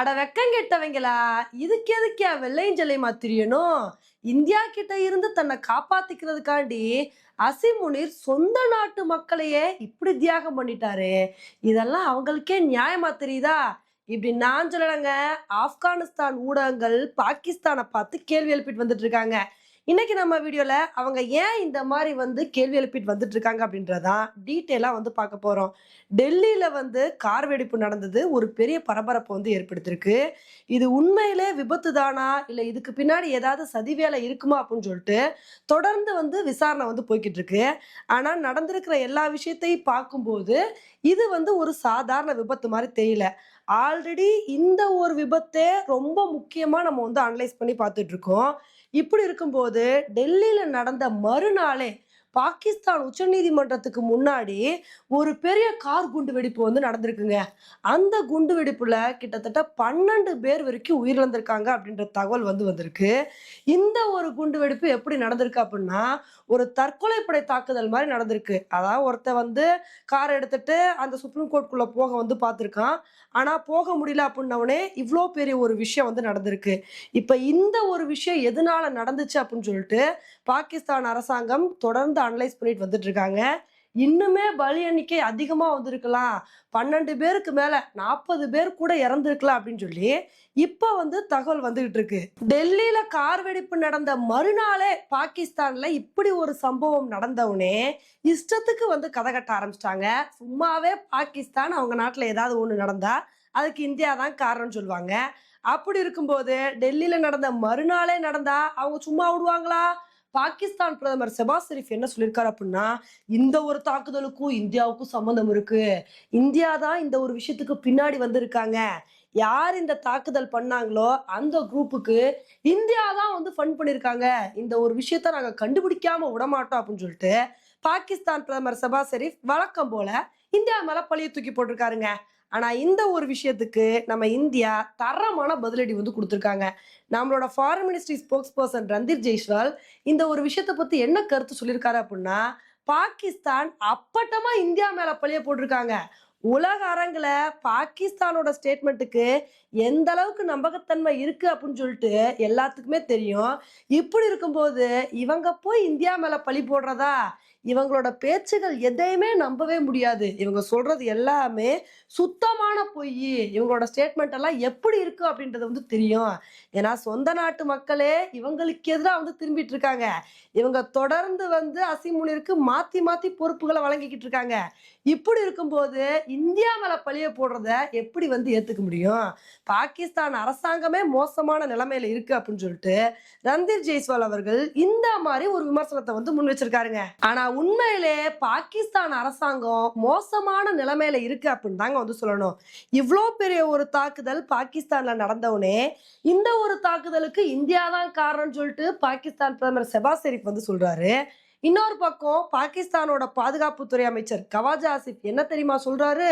அட வெக்கம் கெட்டவங்களா? இதுக்கு எதுக்கே வெள்ளையஞ்சலைமா திரியணும்? இந்தியா கிட்ட இருந்து தன்னை காப்பாத்திக்கிறதுக்காண்டி அசிமுனிர் சொந்த நாட்டு மக்களையே இப்படி தியாகம் பண்ணிட்டாரு. இதெல்லாம் அவங்களுக்கே நியாயமா தெரியுதா? இப்படி நான் சொல்லலைங்க ஆப்கானிஸ்தான் ஊடகங்கள் பாகிஸ்தானை பார்த்து கேள்வி எழுப்பிட்டு வந்துட்டு இருக்காங்க. இன்னைக்கு நம்ம வீடியோல அவங்க ஏன் இந்த மாதிரி வந்து கேள்வி எழுப்பிட்டு வந்துட்டு இருக்காங்க அப்படின்றதான் டீட்டெயிலாக வந்து பார்க்க போறோம். டெல்லியில வந்து கார் வெடிப்பு நடந்தது ஒரு பெரிய பரபரப்பை வந்து ஏற்படுத்தியிருக்கு. இது உண்மையிலே விபத்து தானா? இல்லை இதுக்கு பின்னாடி ஏதாவது சதி வேலை இருக்குமா? அப்படின்னு சொல்லிட்டு தொடர்ந்து வந்து விசாரணை வந்து போய்கிட்டு இருக்கு ஆனால் நடந்திருக்கிற எல்லா விஷயத்தையும் பார்க்கும்போது இது வந்து ஒரு சாதாரண விபத்து மாதிரி தெரியல. ஆல்ரெடி இந்த ஒரு விபத்தே ரொம்ப முக்கியமாக நம்ம வந்து அனலைஸ் பண்ணி பார்த்துட்டு இருக்கோம். இப்படி இருக்கும்போது டெல்லியில நடந்த மறுநாளே பாகிஸ்தான் உச்சநீதிமன்றத்துக்கு முன்னாடி ஒரு பெரிய கார் குண்டு வெடிப்பு வந்து நடந்திருக்குங்க. அந்த குண்டு வெடிப்புல கிட்டத்தட்ட பன்னெண்டு பேர் வரைக்கும் உயிரிழந்திருக்காங்க அப்படின்ற தகவல் வந்து வந்திருக்கு. இந்த ஒரு குண்டு வெடிப்பு எப்படி நடந்திருக்கு அப்படின்னா ஒரு தற்கொலைப்படை தாக்குதல் மாதிரி நடந்திருக்கு. அதாவது ஒருத்தன் வந்து கார் எடுத்துட்டு அந்த சுப்ரீம் கோர்ட்குள்ள போக வந்து பார்த்துருக்கான். ஆனா போக முடியல அப்படின்னவனே இவ்வளோ பெரிய ஒரு விஷயம் வந்து நடந்திருக்கு. இப்போ இந்த ஒரு விஷயம் எதனால நடந்துச்சு அப்படின்னு சொல்லிட்டு பாகிஸ்தான் அரசாங்கம் தொடர்ந்து அனலைஸ் பண்ணிட்டு வந்துட்டு இருக்காங்க இன்னுமே பலி எண்ணிக்கை அதிகமாக வந்திருக்கலாம். பன்னெண்டு பேருக்கு மேலே நாற்பது பேர் கூட இறந்துருக்கலாம் அப்படின்னு சொல்லி இப்போ வந்து தகவல் வந்துகிட்டு இருக்கு. டெல்லியில கார் வெடிப்பு நடந்த மறுநாளே பாகிஸ்தான்ல இப்படி ஒரு சம்பவம் நடந்தவுடனே இஷ்டத்துக்கு வந்து கதை கட்ட ஆரம்பிச்சிட்டாங்க. சும்மாவே பாகிஸ்தான் அவங்க நாட்டில் ஏதாவது ஒன்று நடந்தா அதுக்கு இந்தியா தான் காரணம்னு சொல்லுவாங்க. அப்படி இருக்கும்போது டெல்லியில நடந்த மறுநாளே நடந்தா அவங்க சும்மா விடுவாங்களா? பாகிஸ்தான் பிரதமர் செபாஸ் ஷெரீப் என்ன சொல்லியிருக்காரு அப்படின்னா இந்த ஒரு தாக்குதலுக்கும் இந்தியாவுக்கும் சம்மந்தம் இருக்கு. இந்தியா தான் இந்த ஒரு விஷயத்துக்கு பின்னாடி வந்திருக்காங்க. யார் இந்த தாக்குதல் பண்ணாங்களோ அந்த குரூப்புக்கு இந்தியா தான் வந்து ஃபண்ட் பண்ணியிருக்காங்க. இந்த ஒரு விஷயத்த நாங்கள் கண்டுபிடிக்காம விடமாட்டோம் அப்படின்னு சொல்லிட்டு பாகிஸ்தான் பிரதமர் சபா ஷெரீப் வழக்கம் போல இந்தியா மேல பழிய தூக்கி போட்டிருக்காருங்க. ஆனா இந்த ஒரு விஷயத்துக்கு நம்ம இந்தியா தரமான பதிலடி வந்து கொடுத்துருக்காங்க. நம்மளோட foreign ministry spokesperson Randhir Jaiswal இந்த ஒரு விஷயத்தை பத்தி என்ன கருத்து சொல்லியிருக்காரு அப்படின்னா பாகிஸ்தான் அப்பட்டமா இந்தியா மேல பழிய போட்டிருக்காங்க. உலக அரங்குல பாகிஸ்தானோட ஸ்டேட்மெண்ட்டுக்கு எந்த அளவுக்கு நம்பகத்தன்மை இருக்கு அப்படின்னு சொல்லிட்டு எல்லாத்துக்குமே தெரியும். இப்படி இருக்கும்போது இவங்க போய் இந்தியா மேல பழி போடுறதா? இவங்களோட பேச்சுகள் எதையுமே நம்பவே முடியாது. இவங்க சொல்றது எல்லாமே சுத்தமான பொய். இவங்களோட ஸ்டேட்மெண்ட் எல்லாம் எப்படி இருக்கு அப்படின்றது வந்து தெரியும். ஏன்னா சொந்த நாட்டு மக்களே இவங்களுக்கு எதிராக வந்து திரும்பிட்டு இருக்காங்க. இவங்க தொடர்ந்து வந்து அசிமுனிற்கு மாத்தி மாத்தி பொறுப்புகளை வழங்கிக்கிட்டு இருக்காங்க. இப்படி இருக்கும்போது இந்தியா மேல பழிய போடுறத எப்படி வந்து ஏத்துக்க முடியும்? பாகிஸ்தான் அரசாங்கமே மோசமான நிலைமையில இருக்கு அப்படின்னு சொல்லிட்டு ரந்தீர் ஜெய்ஸ்வால் அவர்கள் இந்த மாதிரி ஒரு விமர்சனத்தை வந்து முன் வச்சிருக்காருங்க. ஆனா உண்மையிலே பாகிஸ்தான் அரசாங்கம் மோசமான நிலைமையில இருக்கு அப்படின்னு தாங்க வந்து சொல்லணும். இவ்வளோ பெரிய ஒரு தாக்குதல் பாகிஸ்தான்ல நடந்தவுடனே இந்த ஒரு தாக்குதலுக்கு இந்தியா தான் காரணம்னு சொல்லிட்டு பாகிஸ்தான் பிரதமர் செபாஸ் ஷெரீப் வந்து சொல்றாரு. இன்னொரு பக்கம் பாகிஸ்தானோட பாதுகாப்புத்துறை அமைச்சர் கவாஜா ஆசிப் என்ன தெரியுமா சொல்றாரு?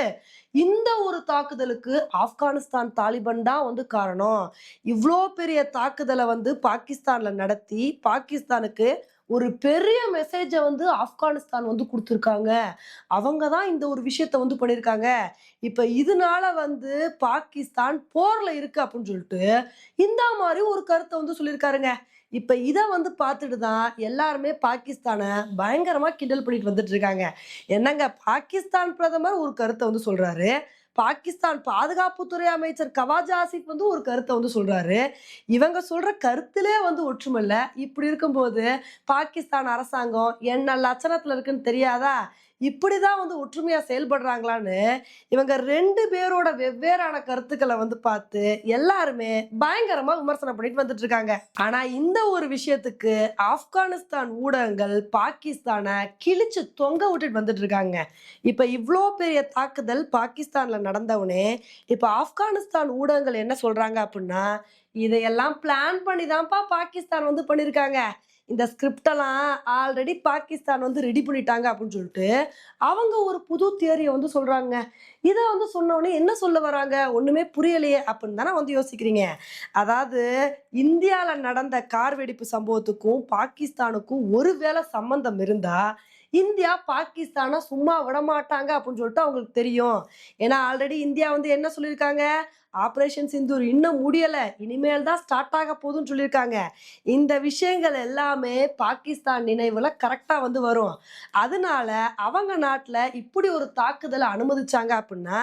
இந்த ஒரு தாக்குதலுக்கு ஆப்கானிஸ்தான் தாலிபன் தான் வந்து காரணம். இவ்வளோ பெரிய தாக்குதலை வந்து பாகிஸ்தான்ல நடத்தி பாகிஸ்தானுக்கு ஒரு பெரிய மெசேஜை வந்து ஆப்கானிஸ்தான் வந்து கொடுத்துருக்காங்க. அவங்க தான் இந்த ஒரு விஷயத்த வந்து பண்ணியிருக்காங்க இப்போ இதனால வந்து பாகிஸ்தான் போரில் இருக்கு அப்படின்னு சொல்லிட்டு இந்த மாதிரி ஒரு கருத்தை வந்து சொல்லியிருக்காருங்க. இப்போ இதை வந்து பார்த்துட்டு தான் எல்லாருமே பாகிஸ்தானை பயங்கரமாக கிண்டல் பண்ணிட்டு வந்துட்டு இருக்காங்க. என்னங்க பாகிஸ்தான் பிரதமர் ஒரு கருத்தை வந்து சொல்கிறாரு பாகிஸ்தான் பாதுகாப்புத்துறை அமைச்சர் கவாஜ் ஆசிப் வந்து ஒரு கருத்தை வந்து சொல்றாரு. இவங்க சொல்ற கருத்திலே வந்து ஒற்றுமில்லை. இப்படி இருக்கும்போது பாகிஸ்தான் அரசாங்கம் என்ன லட்சணத்துல இருக்குன்னு தெரியாதா? இப்படி தான் வந்து ஒற்றுமையாக செயல்படுறாங்களான்னு இவங்க ரெண்டு பேரோட வெவ்வேறான கருத்துக்களை வந்து பார்த்து எல்லாருமே பயங்கரமாக விமர்சனம் பண்ணிட்டு வந்துட்டு இருக்காங்க இந்த ஒரு விஷயத்துக்கு ஆப்கானிஸ்தான் ஊடகங்கள் பாகிஸ்தானை கிழிச்சு தொங்க விட்டுட்டு வந்துட்டு இருக்காங்க இப்போ இவ்வளோ பெரிய தாக்குதல் பாகிஸ்தானில் நடந்தவுடனே இப்போ ஆப்கானிஸ்தான் ஊடகங்கள் என்ன சொல்கிறாங்க அப்படின்னா இதையெல்லாம் பிளான் பண்ணி தான்ப்பா பாகிஸ்தான் வந்து பண்ணியிருக்காங்க இந்த ஸ்கிரிப்டெல்லாம் ஆல்ரெடி பாகிஸ்தான் வந்து ரெடி பண்ணிட்டாங்க அப்படின்னு சொல்லிட்டு அவங்க ஒரு புது தியரியை வந்து சொல்கிறாங்க இதை வந்து சொன்னோடனே என்ன சொல்ல வராங்க? ஒன்றுமே புரியலையே அப்படின்னு தானே வந்து யோசிக்கிறீங்க. அதாவது இந்தியாவில் நடந்த கார் வெடிப்பு சம்பவத்துக்கும் பாகிஸ்தானுக்கும் ஒருவேளை சம்பந்தம் இருந்தால் இந்தியா பாகிஸ்தானை சும்மா விட மாட்டாங்க அப்படின்னு சொல்லிட்டு அவங்களுக்கு தெரியும். ஏன்னா ஆல்ரெடி இந்தியா வந்து என்ன சொல்லியிருக்காங்க? ஆப்ரேஷன் சிந்தூர் இன்னும் முடியலை. இனிமேல் தான் ஸ்டார்ட் ஆக போகுதுன்னு சொல்லியிருக்காங்க. இந்த விஷயங்கள் எல்லாமே பாகிஸ்தான் நினைவில் கரெக்டாக வந்து வரும். அதனால அவங்க நாட்டில் இப்படி ஒரு தாக்குதலை அனுமதிச்சாங்க அப்படின்னா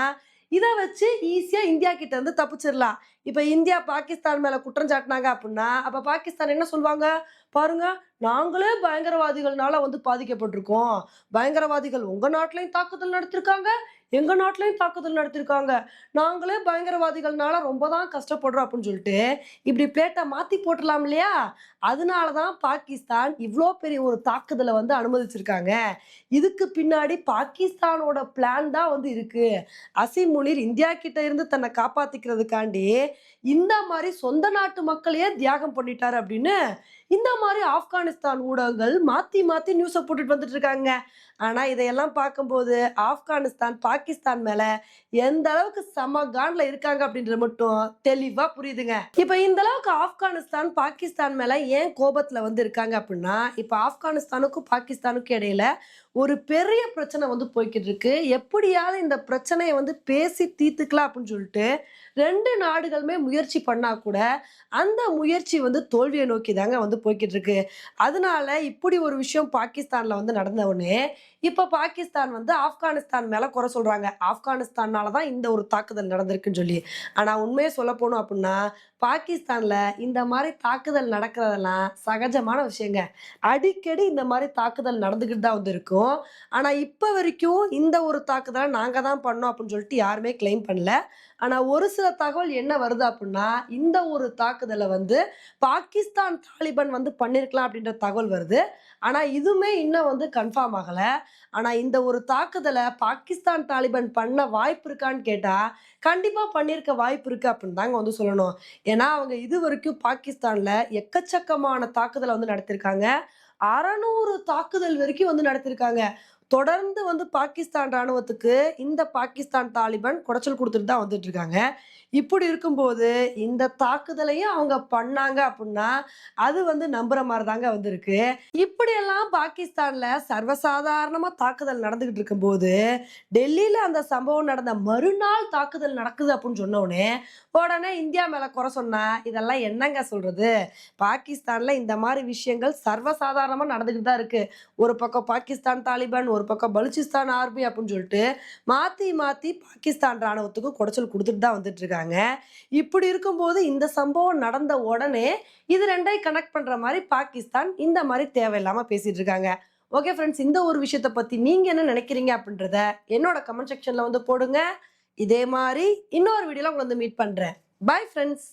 இதை வச்சு ஈஸியாக இந்தியா கிட்ட இருந்து தப்பிச்சிடலாம். இப்போ இந்தியா பாகிஸ்தான் மேலே குற்றம் சாட்டினாங்க அப்படின்னா அப்போ பாகிஸ்தான் என்ன சொல்லுவாங்க? பாருங்க நாங்களே பயங்கரவாதிகள்னால வந்து பாதிக்கப்பட்டிருக்கோம். பயங்கரவாதிகள் உங்கள் நாட்டிலையும் தாக்குதல் நடத்திருக்காங்க எங்கள் நாட்டிலையும் தாக்குதல் நடத்திருக்காங்க. நாங்களே பயங்கரவாதிகள்னால ரொம்ப தான் கஷ்டப்படுறோம் அப்படின்னு சொல்லிட்டு இப்படி பிளேட்டை மாற்றி போட்டுடலாம் இல்லையா? அதனால தான் பாகிஸ்தான் இவ்வளோ பெரிய ஒரு தாக்குதலை வந்து அனுமதிச்சிருக்காங்க. இதுக்கு பின்னாடி பாகிஸ்தானோட பிளான் தான் வந்து இருக்குது அசீம் முனிர் இந்தியா கிட்ட இருந்து தன்னை காப்பாற்றிக்கிறதுக்காண்டி இந்த மாதிரி சொந்த நாட்டு மக்களையே தியாகம் பண்ணிட்டார் அப்படின்னு இந்த மாதிரி ஆப்கானிஸ்தான் ஊடகங்கள் மாற்றி மாற்றி நியூஸை போட்டுட்டு வந்துட்டு இருக்காங்க. ஆனால் இதையெல்லாம் பார்க்கும்போது ஆப்கானிஸ்தான் பாகிஸ்தான் மேலே எந்த அளவுக்கு சம இருக்காங்க அப்படின்றது மட்டும் தெளிவாக புரியுதுங்க. இப்போ இந்த அளவுக்கு ஆப்கானிஸ்தான் பாகிஸ்தான் மேலே ஏன் கோபத்தில் வந்து இருக்காங்க அப்படின்னா இப்போ ஆப்கானிஸ்தானுக்கும் பாகிஸ்தானுக்கும் இடையில ஒரு பெரிய பிரச்சனை வந்து போய்கிட்டு இருக்கு. எப்படியாவது இந்த பிரச்சனையை வந்து பேசி தீர்த்துக்கலாம் அப்படின்னு சொல்லிட்டு ரெண்டு நாடுகளுமே முயற்சி பண்ணா கூட அந்த முயற்சி வந்து தோல்வியை நோக்கி தாங்க வந்து போய்கிட்டு இருக்கு. அதனால இப்படி ஒரு விஷயம் பாகிஸ்தான்ல வந்து நடந்த உடனே பாகிஸ்தான் வந்து ஆப்கானிஸ்தான் மேலே குறை சொல்கிறாங்க ஆப்கானிஸ்தானால தான் இந்த ஒரு தாக்குதல் நடந்திருக்குன்னு சொல்லி. ஆனால் உண்மையை சொல்ல போனோம் அப்படின்னா பாகிஸ்தான்ல இந்த மாதிரி தாக்குதல் நடக்கிறதெல்லாம் சகஜமான விஷயங்க. அடிக்கடி இந்த மாதிரி தாக்குதல் நடந்துக்கிட்டு தான் வந்து இருக்கும் ஆனா இப்ப வரைக்கும் இந்த ஒரு தாக்குதலை நாங்க தான் பண்ணோம் அப்படின்னு சொல்லிட்டு யாருமே கிளைம் பண்ணல. ஆனா ஒரு சில தகவல் என்ன வருது அப்படின்னா இந்த ஒரு தாக்குதலை வந்து பாகிஸ்தான் தாலிபான் வந்து பண்ணிருக்கலாம் அப்படின்ற தகவல் வருது. ஆனா இதுவுமே இன்னும் வந்து கன்ஃபார்ம் ஆகல. ஆனா இந்த ஒரு தாக்குதலை பாகிஸ்தான் தாலிபான் பண்ண வாய்ப்பு இருக்கான்னு கேட்டா கண்டிப்பா பண்ணியிருக்க வாய்ப்பு இருக்கு அப்படின்னு தாங்க வந்து சொல்லணும். ஏன்னா அவங்க இது வரைக்கும் பாகிஸ்தான்ல எக்கச்சக்கமான தாக்குதலை வந்து நடத்திருக்காங்க. அறநூறு தாக்குதல் வரைக்கும் வந்து நடத்திருக்காங்க. தொடர்ந்து வந்து பாகிஸ்தான் ராணுவத்துக்கு இந்த பாகிஸ்தான் தாலிபான் குடைச்சல் கொடுத்துட்டு தான் வந்துட்டு இருக்காங்க. இப்படி இருக்கும்போது இந்த தாக்குதலையும் அவங்க பண்ணாங்க அப்படின்னா அது வந்து நம்புற மாதிரி தாங்க வந்திருக்கு. இப்படியெல்லாம் பாகிஸ்தான்ல சர்வசாதாரணமா தாக்குதல் நடந்துகிட்டு இருக்கும்போது டெல்லியில அந்த சம்பவம் நடந்த மறுநாள் தாக்குதல் நடக்குது அப்படின்னு சொன்னோடனே உடனே உடனே இந்தியா மேல குறை சொன்னா இதெல்லாம் என்னங்க சொல்றது? பாகிஸ்தான்ல இந்த மாதிரி விஷயங்கள் சர்வசாதாரணமா நடந்துகிட்டு தான் இருக்கு. ஒரு பக்கம் பாகிஸ்தான் தாலிபான் ஒரு பக்கம் பலுச்சிஸ்தான் ஆர்மி அப்படின்னு சொல்லிட்டு மாற்றி மாற்றி பாகிஸ்தான் ராணுவத்துக்கு குடைச்சல் கொடுத்துட்டு தான் வந்துட்டு இருக்காங்க. இப்படி இருக்கும்போது இந்த சம்பவம் நடந்த உடனே இது ரெண்டையும் கனெக்ட் பண்ணுற மாதிரி பாகிஸ்தான் இந்த மாதிரி தேவையில்லாமல் பேசிகிட்டு இருக்காங்க. ஓகே ஃப்ரெண்ட்ஸ் இந்த ஒரு விஷயத்தை பற்றி நீங்கள் என்ன நினைக்கிறீங்க அப்படின்றத என்னோட கமெண்ட் செக்ஷனில் வந்து போடுங்க. இதே மாதிரி இன்னொரு வீடியோவில் உங்களை வந்து மீட் பண்ணுறேன் பை ஃப்ரெண்ட்ஸ்